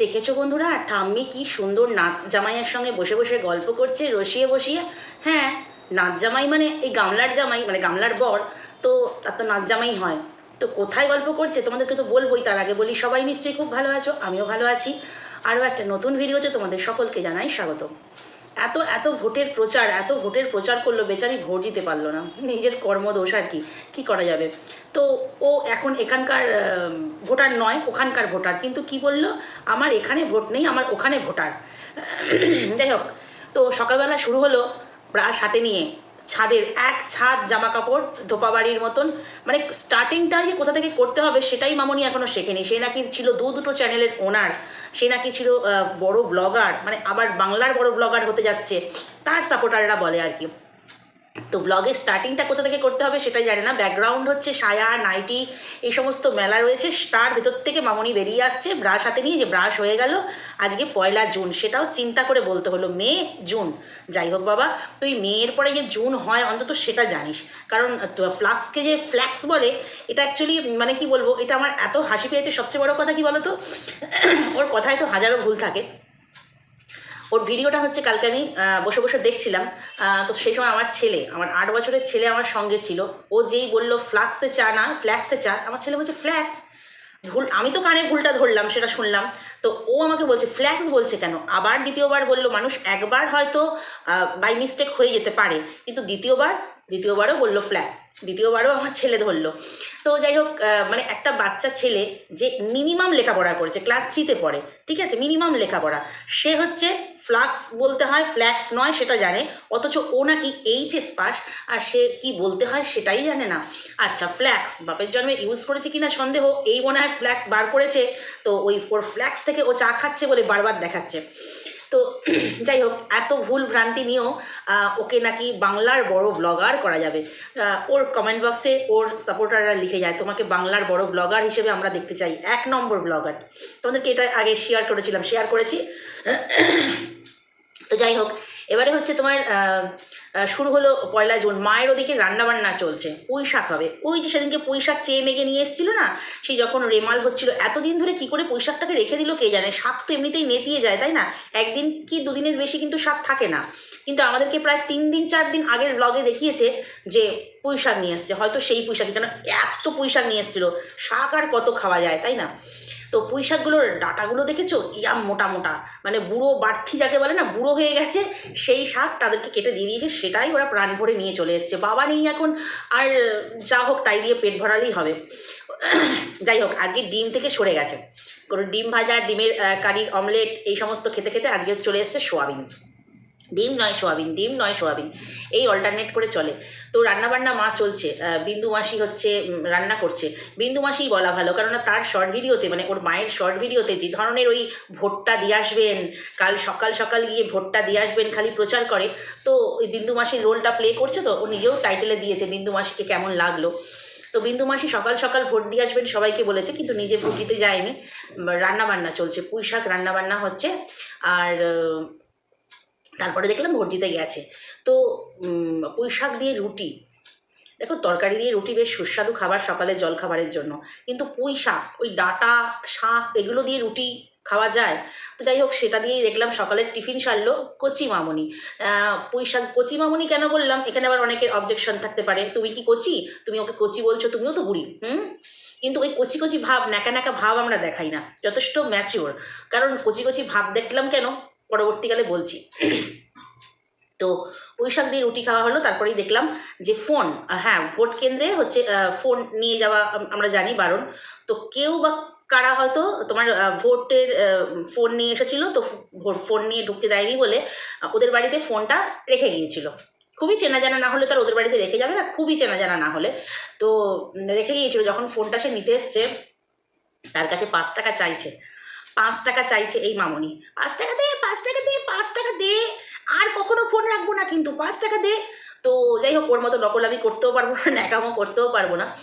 দেখেছ বন্ধুরা, ঠাম্মি কি সুন্দর নাচ জামাইয়ের সঙ্গে বসে বসে গল্প করছে, রসিয়ে বসিয়ে। হ্যাঁ নাচ জামাই মানে এই গামলার জামাই মানে গামলার বর, তো তার তো নাচ জামাই হয়। তো কোথায় গল্প করছে? তোমাদেরকে তো বলবোই, তার আগে বলি, সবাই নিশ্চয়ই খুব ভালো আছো, আমিও ভালো আছি। আরও একটা নতুন ভিডিওতে তোমাদের সকলকে জানাই স্বাগত এত এত ভোটের প্রচার, এত ভোটের প্রচার করল বেচারি, ভোট দিতে পারল না। নিজের কর্মদোষ আর কি, কী করা যাবে? তো ও এখন এখানকার ভোটার নয়, ওখানকার ভোটার। কিন্তু কি বলল? আমার এখানে ভোট নেই, আমার ওখানে ভোটার। যাই হোক, তো সকালবেলা শুরু হলো ব্রাশ হাতে নিয়ে। ছাদের এক ছাদ জামা কাপড় ধোপা বাড়ির মতন। মানে স্টার্টিংটা যে কোথা থেকে করতে হবে সেটাই মামনি এখনও শেখেনি। সে নাকি ছিল দু দুটো চ্যানেলের ওনার সে নাকি ছিল বড় ব্লগার মানে আবার বাংলার বড় ব্লগার হতে যাচ্ছে, তার সাপোর্টাররা বলে আর কি। তো ব্লগের স্টার্টিংটা কোথা থেকে করতে হবে সেটাই জানে না। ব্যাকগ্রাউন্ড হচ্ছে সায়া, নাইটি, এই সমস্ত মেলা রয়েছে। তার ভেতর থেকে মামনি বেরিয়ে আসছে। ব্রাশ হাতে নিয়ে যে ব্রাশ হয়ে গেল, আজকে পয়লা জুন। সেটাও চিন্তা করে বলতে হলো, মে, জুন। যাই হোক বাবা, তুই মেয়ের পরে যে জুন হয়, অন্তত সেটা জানিস। কারণ ফ্লাক্সকে যে ফ্ল্যাক্স বলে, এটা অ্যাকচুয়ালি মানে কি বলব, এটা আমার এত হাসি পেয়েছে। সবচেয়ে বড় কথা কি বলো তো ওর কথায় তো হাজারো ভুল থাকে। ওর ভিডিওটা হচ্ছে কালকে আমি বসে বসে দেখছিলাম। তো সেই সময় আমার ছেলে, আমার আট বছরের ছেলে আমার সঙ্গে ছিল। ও যেই বলল ফ্লাক্সে চা না ফ্ল্যাক্সে চা। আমার ছেলে বলছে ফ্ল্যাক্স ভুল, আমি তো কানে ভুলটা ধরলাম, সেটা শুনলাম। তো ও আমাকে বলছে ফ্ল্যাক্স বলছে কেন? আবার দ্বিতীয়বার বলল, মানুষ একবার হয়তো বাই মিস্টেক হয়ে যেতে পারে। কিন্তু দ্বিতীয়বার, দ্বিতীয়বারও বলল ফ্ল্যাক্স দ্বিতীয়বারও আমার ছেলে ধরলো। তো যাই হোক মানে একটা বাচ্চা ছেলে যে মিনিমাম লেখাপড়া করেছে ক্লাস থ্রিতে পড়ে, ঠিক আছে? মিনিমাম লেখাপড়া। সে হচ্ছে ফ্লাক্স বলতে হয়, ফ্ল্যাক্স নয় সেটা জানে, অথচ ও নাকি এইচএস পাস, আর সে কি বলতে হয় সেটাই জানে না। আচ্ছা ফ্ল্যাক্স, বাপের জন্মে ইউজ করেছে কিনা সন্দেহ, এই মনে হয় ফ্ল্যাক্স বার করেছে, তো ওই ওর ফ্ল্যাক্স থেকে ও চা খাচ্ছে বলে বারবার দেখাচ্ছে। তো যাই হোক, এত ভুল ভ্রান্তি নিয়েও ওকে নাকি বাংলার বড় ব্লগার করা যাবে। ওর কমেন্ট বক্সে ওর সাপোর্টাররা লিখে যায়, তোমাকে বাংলার বড় ব্লগার হিসেবে আমরা দেখতে চাই, এক নম্বর ব্লগার তোমাদেরকে এটা আগে শেয়ার করেছিলাম শেয়ার করেছি। তো যাই হোক, এবারে হচ্ছে তোমার শুরু হলো পয়লা জুন, মায়ের ওদিকে রান্নাবান্না চলছে, পুঁই শাক হবে। ওই যে সেদিনকে পুঁই শাক চেয়ে মেগে নিয়ে এসেছিল না, সেই যখন রেমাল হচ্ছিল, এতদিন ধরে কি করে পুঁই শাকটাকে রেখে দিল কে জানে? শাক তো এমনিতেই নেতিয়ে যায়, তাই না? একদিন কি দুদিনের বেশি কিন্তু শাক থাকে না। কিন্তু আমাদেরকে প্রায় তিন দিন, চার দিন আগের ব্লগে দেখিয়েছে যে পুঁই শাক নিয়ে এসছে, হয়তো সেই পুঁই শাক কেন এত পুঁই শাক নিয়ে এসেছিল, শাক আর কত খাওয়া যায়, তাই না? তো পুঁই শাকগুলোর ডাটাগুলো দেখেছ? ইয়াম মোটা মোটা। মানে বুড়ো বাড়তি যাকে বলে না, বুড়ো হয়ে গেছে, সেই শাক তাদেরকে কেটে দিয়ে দিয়েছে, সেটাই ওরা প্রাণ ভরে নিয়ে চলে এসছে। বাবা নেই এখন, আর যা হোক তাই দিয়ে পেট ভরালেই হবে। যাই হোক, আজকে ডিম থেকে সরে গেছে। কোনো ডিম ভাজা, ডিমের কারির, অমলেট, এই সমস্ত খেতে খেতে আজকে চলে এসছে সোয়াবিন। ডিম নয় সোয়াবিন, ডিম নয় সোয়াবিন। এই অল্টারনেট করে চলে। তো রান্নাবান্না মা চলছে। বিন্দু মাসি হচ্ছে রান্না করছে। বিন্দু মাসিই বলা ভালো, কেননা তার শর্ট ভিডিওতে মানে ওর মায়ের শর্ট ভিডিওতে যে ধরনের ওই ভোটটা দিয়ে আসবেন, কাল সকাল সকাল গিয়ে ভোটটা দিয়ে আসবেন, খালি প্রচার করে, তো ওই বিন্দু মাসির রোলটা প্লে করছে তো, ও নিজেও টাইটেলে দিয়েছে, বিন্দু মাসিকে কেমন লাগল। তো বিন্দু মাসি সকাল সকাল ভোট দিয়ে আসবেন সবাইকে বলেছে, কিন্তু নিজে ভোট দিতে যায়নি। রান্না বান্না চলছে পুঁই শাক রান্না বান্না হচ্ছে। আর তারপরে দেখলাম ভোট দিতে গেছে। তো পুঁই শাক দিয়ে রুটি। দেখো, তরকারি দিয়ে রুটি বেশ সুস্বাদু খাবার সকালের জল খাবারের জন্য। কিন্তু পুঁই শাক ওই ডাটা, শাক এগুলো দিয়ে রুটি খাওয়া যায়? তো যাই হোক, সেটা দিয়েই দেখলাম সকালের টিফিন সারলো কচি মামনি। পুঁই শাক কচি মামনি কেন বললাম? এখানে আবার অনেকের অবজেকশন থাকতে পারে। তুমি কি কচি? তুমি ওকে কচি বলছো, তুমিও তো বুড়ি, হুম? কিন্তু ওই কচি কচি ভাব, ন্যাকা ন্যাকা ভাব আমরা দেখাই না। যথেষ্ট ম্যাচিওর কারণ কচি কচি ভাব দেখলাম কেন? পরবর্তীকালে বলছি। তো পুঁই শাক দিয়ে রুটি খাওয়া হলো, তারপরেই দেখলাম যে ফোন হ্যাঁ ভোট কেন্দ্রে হচ্ছে ফোন নিয়ে যাওয়া আমরা জানি বারণ। তো কেউ বা কারা হয়তো তোমার ভোটের ফোন নিয়ে এসেছিল, তো ফোন নিয়ে ঢুকতে দেয়নি বলে ওদের বাড়িতে ফোনটা রেখে গিয়েছিল। খুবই চেনা জানা না হলে তার ওদের বাড়িতে রেখে যাবে না, খুবই চেনা জানা না হলে। তো রেখে গিয়েছিল, যখন ফোনটা সে নিতে এসছে, তার কাছে পাঁচ টাকা চাইছে। পাঁচ টাকা চাইছে এই মামনি। পাঁচ টাকা দে, পাঁচ টাকা দে, পাঁচ টাকা দে। আর কখনো ফোন রাখব না কিন্তু, পাঁচ টাকা দে। তো যাই হোক, ওর মতো নকল আমি করতেও পারব না, ন্যাকামো করতেও পারব না।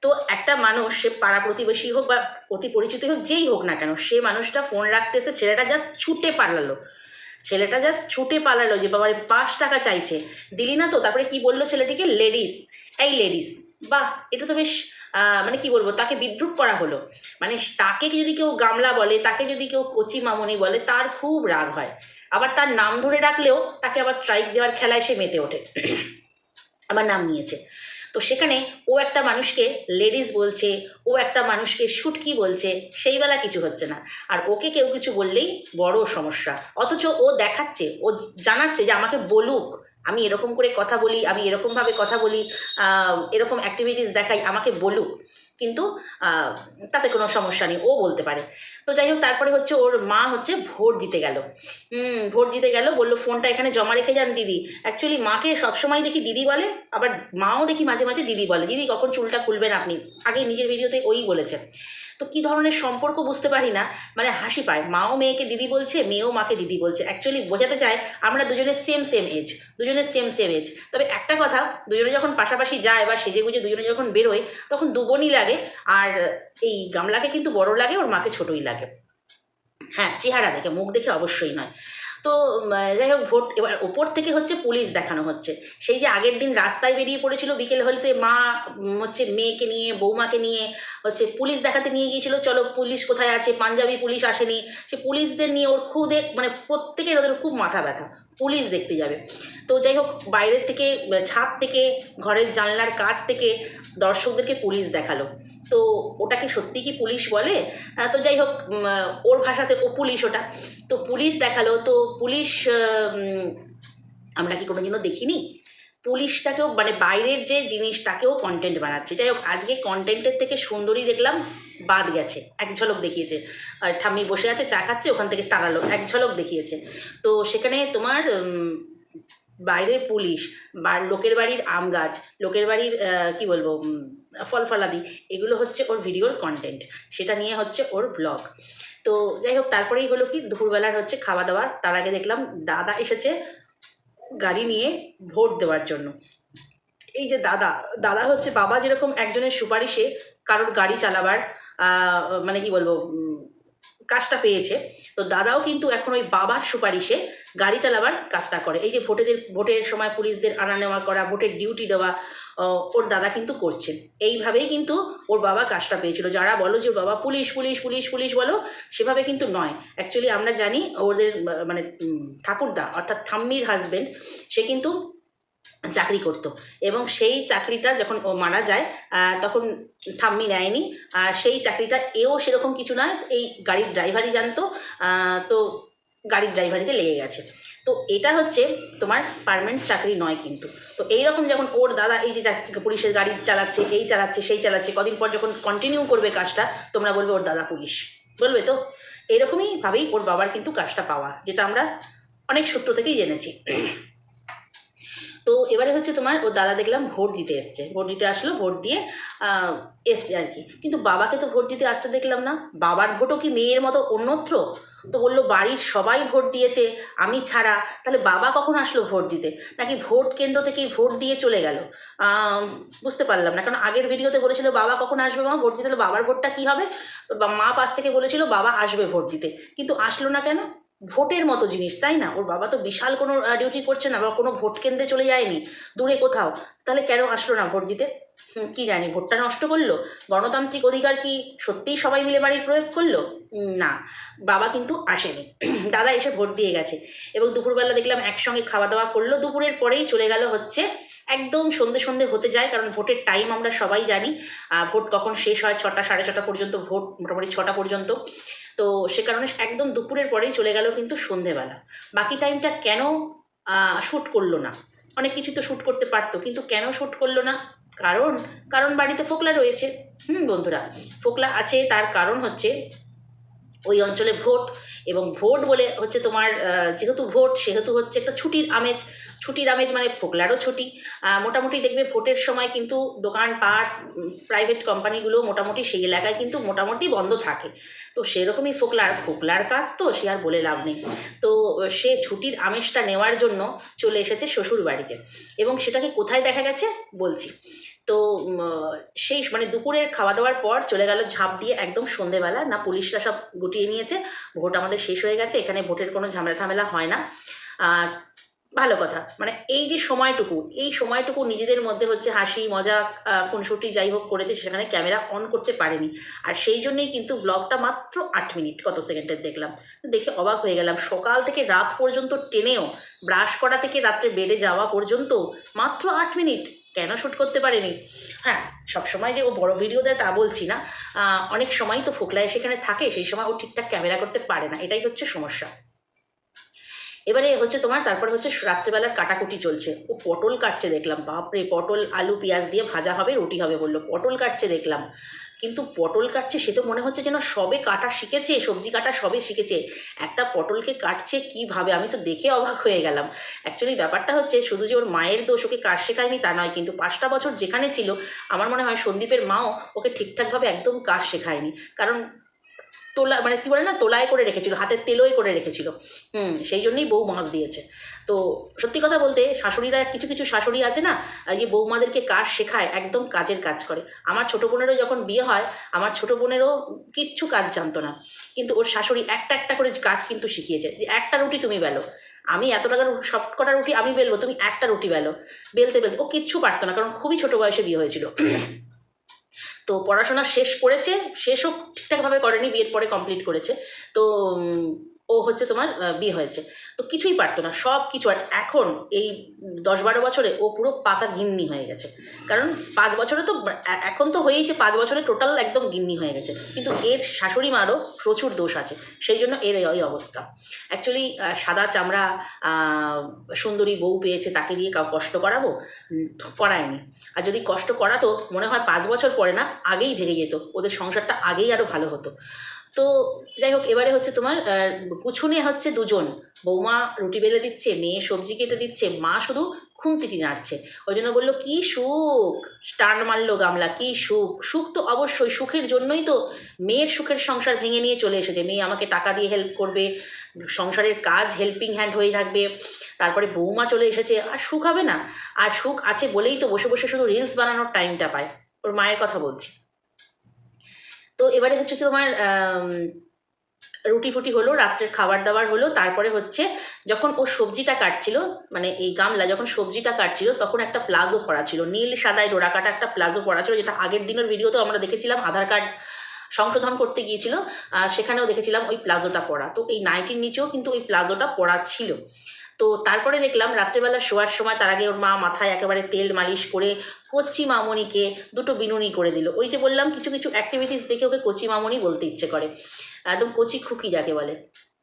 তো একটা মানুষ, সে পাড়া প্রতিবেশী হোক বা অতি পরিচিত হোক, যেই হোক না কেন, সে মানুষটা ফোন রাখতে এসে ছেলেটা জাস্ট ছুটে পালালো। ছেলেটা জাস্ট ছুটে পালালো যে বাবার, পাঁচ টাকা চাইছে। দিলি না তো? তারপরে কি বলল ছেলেটিকে? লেডিস এই লেডিস বাহ, এটা তো বেশ মানে কি বলব, তাকে বিদ্রুপ করা হলো। মানে তাকে যদি কেউ গামলা বলে, তাকে যদি কেউ কচি মামনি বলে, তার খুব রাগ হয়। আবার তার নাম ধরে ডাকলেও তাকে আবার স্ট্রাইক দেওয়ার খেলায় সে মেতে ওঠে। আমার নাম নিয়েছে। তো সেখানে ও একটা মানুষকে লেডিস বলছে, ও একটা মানুষকে শুটকি বলছে, সেই বেলা কিছু হচ্ছে না। আর ওকে কেউ কিছু বললেই বড় সমস্যা। অথচ ও দেখাচ্ছে, ও জানাচ্ছে যে আমাকে বলুক। আমি এরকম করে কথা বলি, আমি এরকমভাবে কথা বলি এরকম অ্যাক্টিভিটিস দেখাই, আমাকে বলুক। কিন্তু তাতে কোনো সমস্যা নেই, ও বলতে পারে। তো যাই হোক, তারপরে হচ্ছে ওর মা হচ্ছে ভোট দিতে গেল। ভোট দিতে গেল, বলল, ফোনটা এখানে জমা রেখে যান দিদি। অ্যাকচুয়ালি মাকে সবসময় দেখি দিদি বলে, আবার মাও দেখি মাঝে মাঝে দিদি বলে। দিদি, কখন চুলটা খুলবেন আপনি? আগে নিজের ভিডিওতে ওই বলেছে। তো কি ধরনের সম্পর্ক বুঝতে পারি না? মানে হাসি পায়। মাও মেয়েকে দিদি বলছে, মেয়েও মাকে দিদি বলছে। অ্যাকচুয়ালি বোঝাতে চায় আমরা দুজনে সেম সেম এজ দুজনের সেম সেম এজ তবে একটা কথা, দুজনে যখন পাশাপাশি যায় বা সেজে গুজে দুজনে যখন বেরোয়, তখন দুবোনই লাগে। আর এই গামলাকে কিন্তু বড় লাগে, ওর মাকে ছোটই লাগে। হ্যাঁ চেহারা দেখে, মুখ দেখে অবশ্যই নয়। তো যাই হোক, ভোট, এবার ওপর থেকে হচ্ছে পুলিশ দেখানো হচ্ছে। সেই যে আগের দিন রাস্তায় বেরিয়ে পড়েছিল বিকেল হলতে মা হচ্ছে মেয়েকে নিয়ে, বৌমাকে নিয়ে, হচ্ছে পুলিশ দেখাতে নিয়ে গিয়েছিল, চলো পুলিশ কোথায় আছে? পাঞ্জাবি পুলিশ আসেনি। সে পুলিশদের নিয়ে ওর খুদে মানে প্রত্যেকের ওদের খুব মাথা ব্যথা। পুলিশ দেখতে যাবে। তো যাই হোক, বাইরের থেকে, ছাদ থেকে, ঘরের জানলার কাছ থেকে দর্শকদেরকে পুলিশ দেখাল। তো ওটাকে সত্যি কি পুলিশ বলে? তো যাই হোক ওর ভাষাতে ও পুলিশ ওটা। তো পুলিশ দেখাল, তো পুলিশ আমরা কি কোনোদিনও দেখিনি? পুলিশটাকেও মানে বাইরের যে জিনিস তাকেও কন্টেন্ট বানাচ্ছে। যাই হোক, আজকে কন্টেন্টের থেকে সুন্দরী দেখলাম, বাদ গেছে। এক ঝলক দেখিয়েছে। আর ঠাম্মি বসে আছে, চা খাচ্ছে, ওখান থেকে তাড়ালো, এক ঝলক দেখিয়েছে। তো সেখানে তোমার বাইরের পুলিশ বা লোকের বাড়ির আম গাছ, লোকের বাড়ির কি বলব ফল ফলাদি, এগুলো হচ্ছে ওর ভিডিওর কন্টেন্ট সেটা নিয়ে হচ্ছে ওর ব্লগ তো যাই হোক, তারপরেই হলো কি, দুপুরবেলার হচ্ছে খাওয়া দাওয়া। তার আগে দেখলাম, দাদা এসেছে গাড়ি নিয়ে ভোট দেওয়ার জন্য। এই যে দাদা দাদা হচ্ছে বাবা যেরকম একজনের সুপারিশে কারোর গাড়ি চালাবার মানে কি বলব কাজটা পেয়েছে, তো দাদাও কিন্তু এখন ওই বাবার সুপারিশে গাড়ি চালাবার কাজটা করে। এই যে ভোটেদের, ভোটের সময় পুলিশদের আনা নেওয়া করা, ভোটের ডিউটি দেওয়া ওর দাদা কিন্তু করছেন এইভাবেই কিন্তু ওর বাবা কাজটা পেয়েছিল। যারা বলো যে বাবা পুলিশ পুলিশ পুলিশ পুলিশ বলো, সেভাবে কিন্তু নয়। অ্যাকচুয়ালি আমরা জানি ওদের মানে ঠাকুরদা, অর্থাৎ ঠাম্মির হাজবেন্ড সে কিন্তু চাকরি করতো। এবং সেই চাকরিটা যখন ও মারা যায় তখন ঠাম্মি নেয়নি। সেই চাকরিটা এও সেরকম কিছু নয়। এই গাড়ির ড্রাইভারই জানতো। তো গাড়ির ড্রাইভারিতে লেগে গেছে। তো এটা হচ্ছে তোমার পারমানেন্ট চাকরি নয় কিন্তু। তো এই রকম যখন ওর দাদা এই যে পুলিশের গাড়ি চালাচ্ছে, এই চালাচ্ছে, সেই চালাচ্ছে, কদিন পর যখন কন্টিনিউ করবে কাজটা, তোমরা বলবে ওর দাদা পুলিশ। বলবে তো? এরকমই ভাবেই ওর বাবার কিন্তু কাজটা পাওয়া, যেটা আমরা অনেক সূত্র থেকেই জেনেছি। তো এবারে হচ্ছে তোমার ও দাদা দেখলাম ভোট দিতে এসছে। ভোট দিতে আসলো, ভোট দিয়ে এসছে আর কি। কিন্তু বাবাকে তো ভোট দিতে আসতে দেখলাম না। বাবার ভোটও কি মেয়ের মতো অন্যত্র? তো বলল, বাড়ির সবাই ভোট দিয়েছে, আমি ছাড়া। তাহলে বাবা কখন আসলো ভোট দিতে? নাকি ভোট কেন্দ্র থেকেই ভোট দিয়ে চলে গেল? বুঝতে পারলাম না। কারণ আগের ভিডিওতে বলেছিল, বাবা কখন আসবে মা? ভোট দিতে বাবার ভোটটা কী হবে? তো মা পাশ থেকে বলেছিল, বাবা আসবে ভোট দিতে। কিন্তু আসলো না কেন? ভোটের মতো জিনিস, তাই না? ওর বাবা তো বিশাল কোনো ডিউটি করছে না বা কোনো ভোট কেন্দ্রে চলে যায়নি, দূরে কোথাও। তাহলে কেন আসলো না ভোট দিতে? কি জানি, ভোটটা নষ্ট করল? গণতান্ত্রিক অধিকার কি সত্যিই সবাই মিলে বাড়ির প্রয়োগ করল? না। বাবা কিন্তু আসেনি। দাদা এসে ভোট দিয়ে গেছে। এবং দুপুরবেলা দেখলাম একসঙ্গে খাওয়া দাওয়া করল, দুপুরের পরেই চলে গেল হচ্ছে একদম সন্ধে সন্ধে হতে যায়, কারণ ভোটের টাইম আমরা সবাই জানি ভোট কখন শেষ হয়, ছটা, সাড়ে ছটা পর্যন্ত, ভোট মোটামুটি ছটা পর্যন্ত। তো সে কারণে একদম দুপুরের পরেই চলে গেল কিন্তু সন্ধেবেলা। বাকি টাইমটা কেন শ্যুট করল না? অনেক কিছু তো শ্যুট করতে পারতো, কিন্তু কেন শ্যুট করল না? কারণ কারণ বাড়িতে ফোকলা রয়েছে। হুম, বন্ধুরা, ফোকলা আছে, তার কারণ হচ্ছে ওই অঞ্চলে ভোট এবং ভোট বলে হচ্ছে তোমার যেহেতু ভোট, সেহেতু হচ্ছে একটা ছুটির আমেজ। ছুটির আমেজ মানে ফোকলারও ছুটি। মোটামুটি দেখবে ভোটের সময় কিন্তু দোকানপাট প্রাইভেট কোম্পানিগুলো মোটামুটি সেই এলাকায় কিন্তু মোটামুটি বন্ধ থাকে। তো সেরকমই ফোকলার ফোকলার কাজ তো, সে আর বলে লাভ নেই। তো সে ছুটির আমেজটা নেওয়ার জন্য চলে এসেছে শ্বশুর বাড়িতে এবং সেটাকে কোথায় দেখা গেছে? বলছি। তো সেই মানে দুপুরের খাওয়া দাওয়ার পর চলে গেল ঝাঁপ দিয়ে একদম সন্ধেবেলা। না, পুলিশরা সব গুটিয়ে নিয়েছে। ভোট আমাদের শেষ হয়ে গেছে। এখানে ভোটের কোনো ঝামেলা ঝামেলা হয় না। আর ভালো কথা মানে এই যে সময়টুকু, এই সময়টুকু নিজেদের মধ্যে হচ্ছে হাসি মজা খুনসুটি যাই হোক করেছে, সেখানে ক্যামেরা অন করতে পারেনি। আর সেই জন্যেই কিন্তু ব্লগটা মাত্র আট মিনিট, কত সেকেন্ডের দেখলাম। দেখে অবাক হয়ে গেলাম। সকাল থেকে রাত পর্যন্ত টেনেও ব্রাশ করা থেকে রাত্রে বেডে যাওয়া পর্যন্ত মাত্র আট মিনিট। কেন শ্যুট করতে পারেনি। হ্যাঁ সবসময় যে ও বড় ভিডিও দেয় তা বলছি না। অনেক সময় তো ফোকলায় সেখানে থাকে, সেই সময় ও ঠিকঠাক ক্যামেরা করতে পারে না। এটাই হচ্ছে সমস্যা। এবারে হচ্ছে তোমার, তারপরে হচ্ছে রাত্রেবেলার কাটাকুটি চলছে। ও পটল কাটছে দেখলাম, বাপরে, পটল, আলু, পেঁয়াজ দিয়ে ভাজা হবে, রুটি হবে বলল। পটল কাটছে দেখলাম। কিন্তু পটল কাটছে, সে তো মনে হচ্ছে যেন সবে কাটা শিখেছে, সবজি কাটা সবে শিখেছে। একটা পটলকে কাটছে কীভাবে? আমি তো দেখে অবাক হয়ে গেলাম। অ্যাকচুয়ালি ব্যাপারটা হচ্ছে, শুধু যে ওর মায়ের দোষ ওকে কাজ শেখায়নি তা নয়, কিন্তু পাঁচটা বছর যেখানে ছিল, আমার মনে হয় সন্দীপের মাও ওকে ঠিকঠাকভাবে একদম কাজ শেখায়নি। কারণ তোলা মানে কী বলে না তোলায় করে রেখেছিল হাতের তেলোয় করে রেখেছিল। হুম। সেই জন্যই বউ মাছ দিয়েছে। তো সত্যি কথা বলতে শাশুড়িরা কিছু কিছু শাশুড়ি আছে না যে বৌমাদেরকে কাজ শেখায় একদম কাজের কাজ করে। আমার ছোটো বোনেরও যখন বিয়ে হয় আমার ছোটো বোনেরও কিচ্ছু কাজ জানতো না। কিন্তু ওর শাশুড়ি একটা একটা করে কাজ কিন্তু শিখিয়েছে। যে একটা রুটি তুমি বেলো। আমি এত টাকার সব কটা রুটি আমি বেলবো তুমি একটা রুটি বেলো। বেলতে বেলতে ও কিচ্ছু পারতো না কারণ খুবই ছোটো বয়সে বিয়ে হয়েছিল। তো পড়াশোনা শেষ করেছে শেষও ঠিকঠাকভাবে করেনি বিয়ের পরে কমপ্লিট করেছে। তো ও হচ্ছে তোমার বিয়ে হয়েছে। তো কিছুই পারতো না সব কিছু আর এখন এই দশ বারো বছরে ও পুরো পাকা গিন্নি হয়ে গেছে। কারণ পাঁচ বছরে তো এখন তো হয়েইছে পাঁচ বছরে টোটাল একদম গিন্নি হয়ে গেছে। কিন্তু এর শাশুড়ি মারও প্রচুর দোষ আছে। সেই জন্য এর এই অবস্থা। অ্যাকচুয়ালি সাদা চামড়া সুন্দরী বউ পেয়েছে, তাকে দিয়ে কাউ কষ্ট করাবো? করায়নি। আর যদি কষ্ট করাতো, মনে হয় পাঁচ বছর পরে না, আগেই ভেঙে যেত। ওদের সংসারটা আগেই আরও ভালো হতো। তো যাই হোক, এবারে হচ্ছে তোমার কুছুনে হচ্ছে দুজন। বৌমা রুটি বেলে দিচ্ছে, মেয়ে সবজি কেটে দিচ্ছে, মা শুধু খুন্তিটি নাড়ছে ওই জন্য বলল, কি সুখ! টান মারলো গামলা, কি সুখ! সুখ তো অবশ্যই, সুখের জন্যই তো মেয়ের সুখের সংসার ভেঙে নিয়ে চলে এসেছে। মেয়ে আমাকে টাকা দিয়ে হেল্প করবে, সংসারের কাজ হেল্পিং হ্যান্ড হয়ে থাকবে। তারপরে বৌমা চলে এসেছে, আর সুখ হবে না? আর সুখ আছে বলেই তো বসে বসে শুধু রিলস বানানোর টাইমটা পায়। ওর মায়ের কথা বলছি। তো এবারে হচ্ছে তোমার রুটি ফুটি হলো, রাত্রের খাবার দাবার হলো, তারপরে হচ্ছে যখন ও সবজিটা কাটছিল মানে এই গামলা যখন সবজিটা কাটছিল, তখন একটা প্লাজো পরা ছিল, নীল সাদায় ডোরা কাটা একটা প্লাজো পরা ছিল, যেটা আগের দিনের ভিডিওতেও আমরা দেখেছিলাম, আধার কার্ড সংশোধন করতে গিয়েছিল সেখানেও দেখেছিলাম ওই প্লাজোটা পরা। তো এই নাইটির নিচেও কিন্তু ওই প্লাজোটা পরা ছিল। তো তারপরে দেখলাম রাত্রেবেলা শোয়ার সময় তার আগে ওর মা মাথায় একেবারে তেল মালিশ করে কচি মামনিকে দুটো বিনুনি করে দিল। ওই যে বললাম, কিছু কিছু অ্যাক্টিভিটিস দেখে ওকে কচি মামনি বলতে ইচ্ছে করে। একদম কচি খুকি যাকে বলে।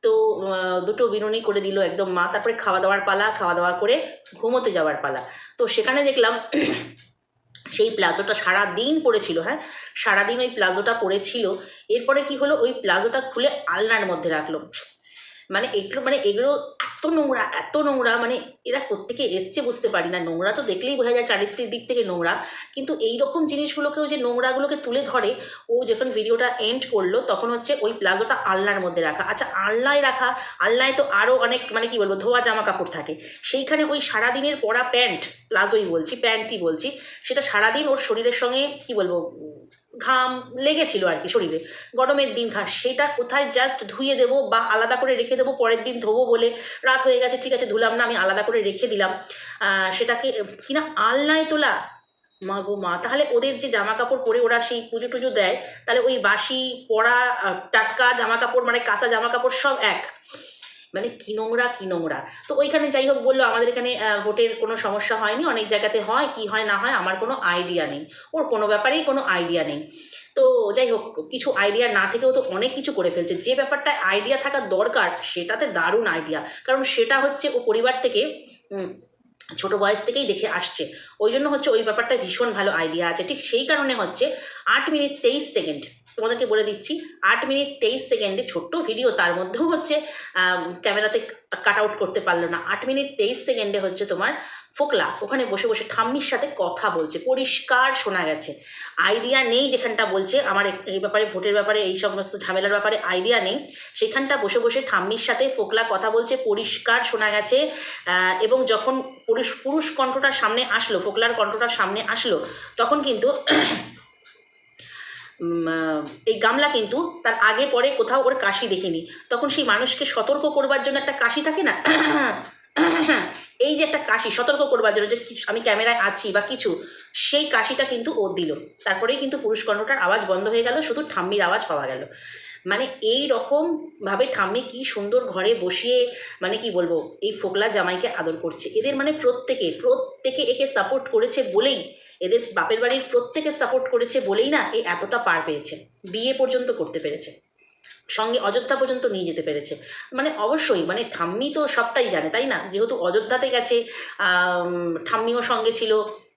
তো দুটো বিনুনি করে দিল একদম মা। তারপরে খাওয়া দাওয়ার পালা খাওয়া দাওয়া করে ঘুমোতে যাওয়ার পালা। তো সেখানে দেখলাম সেই প্লাজোটা সারা দিন পড়েছিল হ্যাঁ? সারাদিন ওই প্লাজোটা পড়েছিল। এরপরে কি হলো? ওই প্লাজোটা খুলে আলনার মধ্যে রাখল। মানে এগুলো মানে এগুলো এত নোংরা এত নোংরা মানে এরা কোত্থেকে এসছে বুঝতে পারি না। নোংরা তো দেখলেই বোঝা যায় চারিত্রিক দিক থেকে নোংরা। কিন্তু এই রকম জিনিসগুলোকেও যে নোংরাগুলোকে তুলে ধরে, ও যখন ভিডিওটা এন্ড করল, তখন হচ্ছে ওই প্লাজোটা আলনার মধ্যে রাখা। আচ্ছা আলনায় রাখা, আলনায় তো আরও অনেক মানে কি বলব, ধোয়া জামা কাপড় থাকে। সেইখানে ওই সারাদিনের পরা প্যান্ট, প্লাজোই বলছি, প্যান্টই বলছি, সেটা সারাদিন ওর শরীরের সঙ্গে, কি বলব ঘাম লেগেছিল আর কি শরীরে। গরমের দিন ঘাস, সেটা কোথায় জাস্ট ধুয়ে দেবো বা আলাদা করে রেখে দেবো, পরের দিন ধোবো বলে রাত হয়ে গেছে, ঠিক আছে, ধুলাম না, আমি আলাদা করে রেখে দিলাম। সেটাকে কিনা আলনায় তোলা? মা গো মা, তাহলে ওদের যে জামা কাপড় পরে ওরা সেই পুজো টুজো দেয়, তাহলে ওই বাসি পরা টাটকা জামা কাপড় মানে কাঁচা জামা কাপড় সব এক। মানে কি নোংরা কি নোংরা। তো ওইখানে যাই হোক বলল, আমাদের এখানে ভোটের কোনো সমস্যা হয়নি, অনেক জায়গাতে হয়, কি হয় না হয়, আমার কোনো আইডিয়া নেই। ওর কোনো ব্যাপারেই কোনো আইডিয়া নেই। তো যাই হোক, কিছু আইডিয়া না থেকেও তো অনেক কিছু করে ফেলছে। যে ব্যাপারটা আইডিয়া থাকা দরকার, সেটাতে দারুণ আইডিয়া। কারণ সেটা হচ্ছে ও পরিবার থেকে ছোট বয়স থেকেই দেখে আসছে। ওই জন্য হচ্ছে ওই ব্যাপারটা ভীষণ ভালো আইডিয়া আছে। ঠিক সেই কারণে হচ্ছে আট মিনিট তেইশ সেকেন্ড তোমাদেরকে বলে দিচ্ছি, আট মিনিট তেইশ সেকেন্ডে ছোট্ট ভিডিও তার মধ্যেও হচ্ছে ক্যামেরাতে কাট আউট করতে পারল না। আট মিনিট তেইশ সেকেন্ডে হচ্ছে তোমার ফোকলা ওখানে বসে বসে ঠাম্মির সাথে কথা বলছে, পরিষ্কার শোনা গেছে। আইডিয়া নেই যেখানটা বলছে, আমার এই ব্যাপারে, ভোটের ব্যাপারে, এই সমস্ত ঝামেলার ব্যাপারে আইডিয়া নেই। সেখানটা বসে বসে ঠাম্মির সাথে ফোকলা কথা বলছে, পরিষ্কার শোনা গেছে এবং যখন পুরুষ পুরুষ কণ্ঠটার সামনে আসলো, ফোকলার কণ্ঠটার সামনে আসলো, তখন কিন্তু এই গামলা কিন্তু তার আগে পরে কোথাও ওর কাশি দেখিনি। তখন সেই মানুষকে সতর্ক করবার জন্য একটা কাশি থাকে না? এই যে একটা কাশি সতর্ক করবার জন্য যে আমি ক্যামেরায় আছি বা কিছু, সেই কাশিটা কিন্তু ও দিল। তারপরেই কিন্তু পুরুষ কণ্ঠটার আওয়াজ বন্ধ হয়ে গেল, শুধু ঠাম্মির আওয়াজ পাওয়া গেল। মানে এই রকম ভাবে ঠাম্মি কি সুন্দর ঘরে বসিয়ে মানে কি বলব, এই ফোকলা জামাইকে আদর করছে। এদের মানে প্রত্যেকে প্রত্যেকে একে সাপোর্ট করেছে বলেই, এদের বাপের বাড়ির প্রত্যেকে সাপোর্ট করেছে বলেই না এই এতটা পার পেয়েছে। বিয়ে পর্যন্ত করতে পেরেছে। সঙ্গে অযোধ্যা পর্যন্ত নিয়ে যেতে পেরেছে। মানে অবশ্যই মানে ঠাম্মি তো সবটাই জানে, তাই না? যেহেতু অযোধ্যাতে গেছে ঠাম্মিও সঙ্গে ছিল।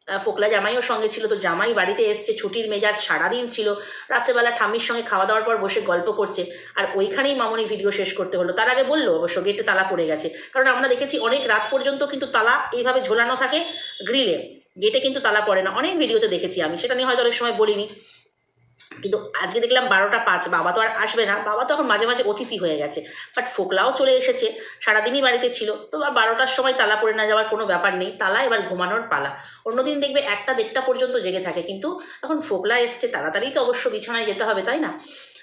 ফোকলা জামাইও সঙ্গে ছিল। তো জামাই বাড়িতে এসছে, ছুটির মেজাজ সারাদিন ছিল। রাত্রেবেলা ঠাম্মির সঙ্গে খাওয়া দাওয়ার পর বসে গল্প করছে। আর ওইখানেই মামনি ভিডিও শেষ করতে হলো তার আগে বলল অবশ্য গেটে তালা পড়ে গেছে। কারণ আমরা দেখেছি অনেক রাত পর্যন্ত কিন্তু তালা এইভাবে ঝোলানো থাকে গ্রিলে। গেটে কিন্তু তালা পড়ে না। অনেক ভিডিওতে দেখেছি আমি। সেটা নিয়ে হয়তো অনেক সময় বলিনি। কিন্তু আজকে দেখলাম বারোটা পাঁচ, বাবা তো আর আসবে না, বাবা তো এখন মাঝে মাঝে অতিথি হয়ে গেছে। বাট ফোকলাও চলে এসেছে, সারাদিনই বাড়িতে ছিল, তো বারোটার সময় তালা পড়ে না যাওয়ার কোনো ব্যাপার নেই, তালা এবার ঘুমানোর পালা। অন্যদিন দেখবে একটা দেড়টা পর্যন্ত জেগে থাকে, কিন্তু এখন ফোকলা এসছে, তাড়াতাড়ি তো অবশ্য বিছানায় যেতে হবে, তাই না?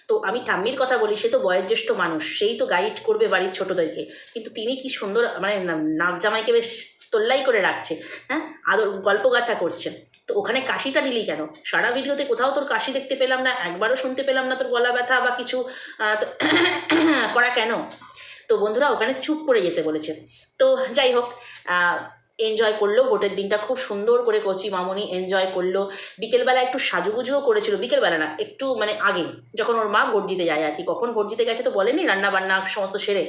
তো আমি ঠাম্মির কথা বলি, সে তো বয়োজ্যেষ্ঠ মানুষ, সেই তো গাইড করবে বাড়ির ছোটদেরকে। কিন্তু তিনি কি সুন্দর মানে নাক জামাইকে বেশ তোল্লাই করে রাখছে হ্যাঁ? আদর গল্প গাছা করছে। তো ওখানে কাশিটা দিলি কেন? সারা ভিডিওতে কোথাও তোর কাশি দেখতে পেলাম না, একবারও শুনতে পেলাম না তোর গলা ব্যথা বা কিছু করা কেন? তো বন্ধুরা ওখানে চুপ করে যেতে বলেছে। তো যাই হোক এনজয় করল, ভোটের দিনটা খুব সুন্দর করে কচি মামনি এনজয় করল। বিকেলবেলা একটু সাজুগুজুও করেছিল, বিকেলবেলা না, একটু মানে আগে, যখন ওর মা ভোট দিতে যায় আর কি, কখন ভোট দিতে গেছে তো বলেনি রান্না বান্না সমস্ত সেরে।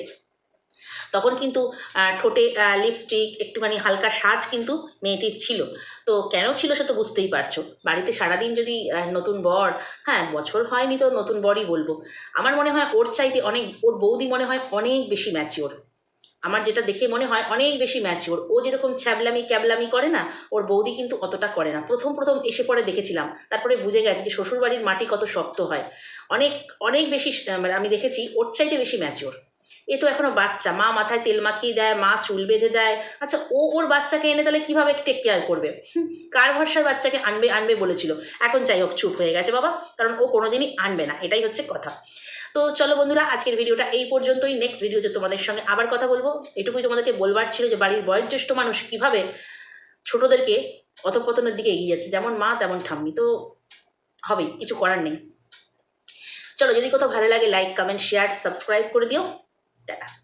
তখন কিন্তু ঠোঁটে লিপস্টিক একটুখানি হালকা সাজ কিন্তু মেয়েটির ছিল। তো কেন ছিল সে তো বুঝতেই পারছ। বাড়িতে সারাদিন যদি নতুন বর হ্যাঁ বছর হয়নি তো নতুন বরই বলব। আমার মনে হয় ওর চাইতে অনেক, ওর বৌদি মনে হয় অনেক বেশি ম্যাচিওর আমার যেটা দেখে মনে হয় অনেক বেশি ম্যাচিওর ও যেরকম ছ্যাবলামি ক্যাবলামি করে না, ওর বৌদি কিন্তু অতটা করে না। প্রথম প্রথম এসে পরে দেখেছিলাম। তারপরে বুঝে গেছে যে শ্বশুরবাড়ির মাটি কত শক্ত হয়। অনেক অনেক বেশি মানে আমি দেখেছি ওর চাইতে বেশি ম্যাচিওর এ তো এখনও বাচ্চা। মা মাথায় তেল মাখিয়ে দেয়, মা চুল বেঁধে দেয়। আচ্ছা ও ওর বাচ্চাকে এনে তাহলে কীভাবে টেক কেয়ার করবে? কার ভরসায় বাচ্চাকে আনবে আনবে বলেছিল। এখন যাই হোক, চুপ হয়ে গেছে বাবা, কারণ ও কোনোদিনই আনবে না। এটাই হচ্ছে কথা। তো চলো বন্ধুরা, আজকের ভিডিওটা এই পর্যন্তই। নেক্সট ভিডিওতে তোমাদের সঙ্গে আবার কথা বলব। এটুকুই তোমাদেরকে বলবার ছিল যে, বাড়ির বয়োজ্যেষ্ঠ মানুষ কীভাবে ছোটদেরকে অধপতনের দিকে এগিয়ে যাচ্ছে। যেমন মা, তেমন ঠাম্মি। তো হবেই, কিছু করার নেই। চলো, যদি কোথাও ভালো লাগে লাইক কমেন্ট শেয়ার সাবস্ক্রাইব করে দিও। death